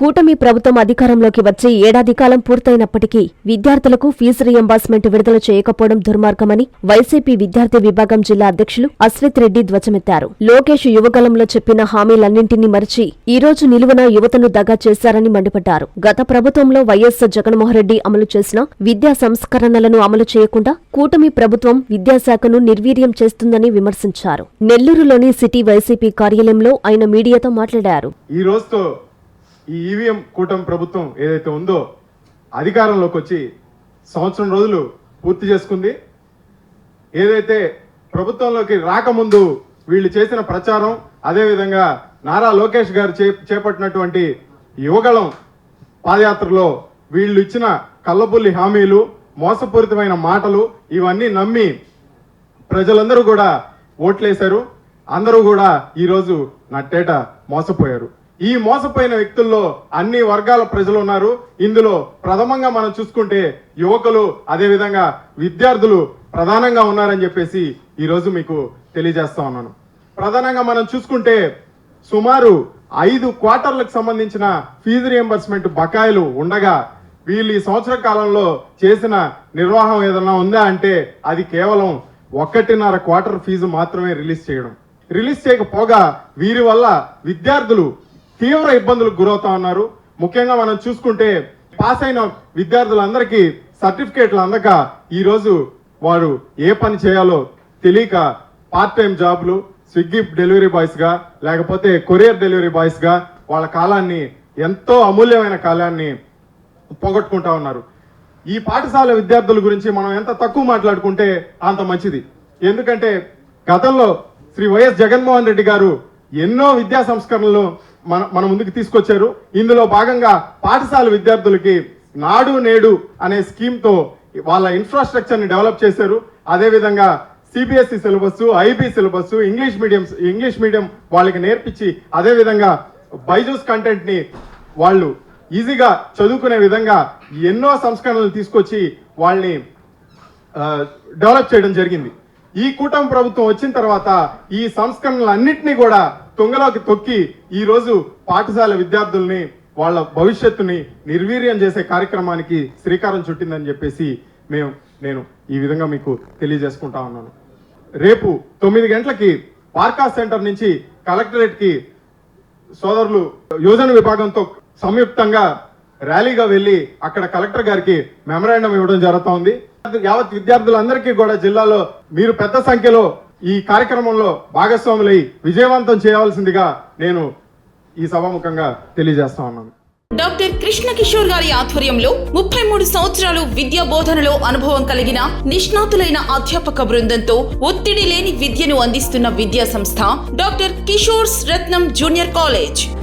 కూటమి ప్రభుత్వం అధికారంలోకి వచ్చి ఏడాది కాలం పూర్తయినప్పటికీ విద్యార్థులకు ఫీజు రియంబర్స్మెంట్ విడుదల చేయకపోవడం దుర్మార్గమని వైసీపీ విద్యార్థి విభాగం జిల్లా అధ్యక్షులు అశ్విత్ రెడ్డి ధ్వజమెత్తారు. లోకేష్ యువగలంలో చెప్పిన హామీలన్నింటినీ మరిచి ఈ రోజు నిలువున యువతను దగా చేశారని మండిపడ్డారు. గత ప్రభుత్వంలో వైఎస్ జగన్మోహన్ రెడ్డి అమలు చేసిన విద్యా సంస్కరణలను అమలు చేయకుండా కూటమి ప్రభుత్వం విద్యాశాఖను నిర్వీర్యం చేస్తుందని విమర్శించారు. నెల్లూరులోని సిటీ వైసీపీ కార్యాలయంలో ఆయన మీడియాతో మాట్లాడారు. ఈ రోజుతో ఈ ఈవీఎం కూటమి ప్రభుత్వం ఏదైతే ఉందో అధికారంలోకి వచ్చి సంవత్సరం రోజులు పూర్తి చేసుకుంది. ఏదైతే ప్రభుత్వంలోకి రాకముందు వీళ్ళు చేసిన ప్రచారం అదేవిధంగా నారా లోకేష్ గారు చే చేపట్టినటువంటి యువగళం పాదయాత్రలో వీళ్ళు ఇచ్చిన కళ్ళబుల్లి హామీలు మోసపూరితమైన మాటలు ఇవన్నీ నమ్మి ప్రజలందరూ కూడా ఓట్లేశారు. అందరూ కూడా ఈరోజు నట్టేట మోసపోయారు. ఈ మోసపోయిన వ్యక్తుల్లో అన్ని వర్గాల ప్రజలు ఉన్నారు. ఇందులో ప్రథమంగా మనం చూసుకుంటే యువకులు అదేవిధంగా విద్యార్థులు ప్రధానంగా ఉన్నారని చెప్పేసి ఈరోజు మీకు తెలియజేస్తా ఉన్నాను. ప్రధానంగా మనం చూసుకుంటే సుమారు ఐదు క్వార్టర్లకు సంబంధించిన ఫీజు రియంబర్స్మెంట్ బకాయిలు ఉండగా వీళ్ళు ఈ సంవత్సర కాలంలో చేసిన నిర్వాహం ఏదైనా ఉందా అంటే అది కేవలం ఒకటిన్నర క్వార్టర్ ఫీజు మాత్రమే రిలీజ్ చేయడం. రిలీజ్ చేయకపోగా వీరి వల్ల విద్యార్థులు తీవ్ర ఇబ్బందులకు గురవుతా ఉన్నారు. ముఖ్యంగా మనం చూసుకుంటే పాస్ అయిన విద్యార్థులందరికీ సర్టిఫికేట్లు అందక ఈరోజు వారు ఏ పని చేయాలో తెలియక పార్ట్ టైం జాబ్లు స్విగ్గీ డెలివరీ బాయ్స్గా లేకపోతే కొరియర్ డెలివరీ బాయ్స్గా వాళ్ళ కాలాన్ని ఎంతో అమూల్యమైన కాలాన్ని పోగొట్టుకుంటా ఉన్నారు. ఈ పాఠశాల విద్యార్థుల గురించి మనం ఎంత తక్కువ మాట్లాడుకుంటే అంత మంచిది. ఎందుకంటే గతంలో శ్రీ వైఎస్ జగన్మోహన్ రెడ్డి గారు ఎన్నో విద్యా సంస్కరణలు మన మన ముందుకు తీసుకొచ్చారు. ఇందులో భాగంగా పాఠశాల విద్యార్థులకి నాడు నేడు అనే స్కీమ్తో వాళ్ళ ఇన్ఫ్రాస్ట్రక్చర్ని డెవలప్ చేశారు. అదేవిధంగా CBSE syllabus IB syllabus English medium English medium వాళ్ళకి నేర్పించి అదేవిధంగా బైజూస్ కంటెంట్ని వాళ్ళు ఈజీగా చదువుకునే విధంగా ఎన్నో సంస్కరణలు తీసుకొచ్చి వాళ్ళని డెవలప్ చేయడం జరిగింది. ఈ కూటమి ప్రభుత్వం వచ్చిన తర్వాత ఈ సంస్కరణలన్నింటినీ కూడా తుంగలోకి తొక్కి ఈ రోజు పాఠశాల విద్యార్థుల్ని వాళ్ళ భవిష్యత్తుని నిర్వీర్యం చేసే కార్యక్రమానికి శ్రీకారం చుట్టిందని చెప్పేసి మేము నేను ఈ విధంగా మీకు తెలియజేసుకుంటా ఉన్నాను. రేపు తొమ్మిది గంటలకి పార్కా సెంటర్ నుంచి కలెక్టరేట్కి సోదరులు యోజన విభాగంతో సంయుక్తంగా ర్యాలీగా వెళ్ళి అక్కడ కలెక్టర్ గారికి మెమరాండం ఇవ్వడం జరుగుతోంది. యావత్ విద్యార్థులందరికీ కూడా జిల్లాలో మీరు పెద్ద సంఖ్యలో ఈ కార్యక్రమంలో భాగస్వాములై విజయవంతం చేయవలసిందిగా నేను ఈ సభాముఖంగా తెలియజేస్తా ఉన్నాను. డాక్టర్ కృష్ణ కిషోర్ గారి ఆధ్వర్యంలో ముప్పై మూడు సంవత్సరాలు విద్యా బోధనలో అనుభవం కలిగిన నిష్ణాతులైన అధ్యాపక బృందంతో ఒత్తిడి లేని విద్యను అందిస్తున్న విద్యా సంస్థ doctor Kishore's Ratnam junior college.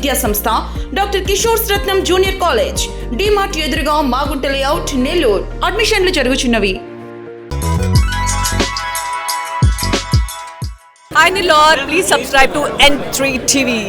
విద్యా సంస్థ doctor Kishore Ratnam junior college DMart ఎదురుగా మాగుంట లేఅవుట్ నెల్లూరు. అడ్మిషన్లు జరుగుచున్నవి. Hi Nilor, please subscribe to N3 TV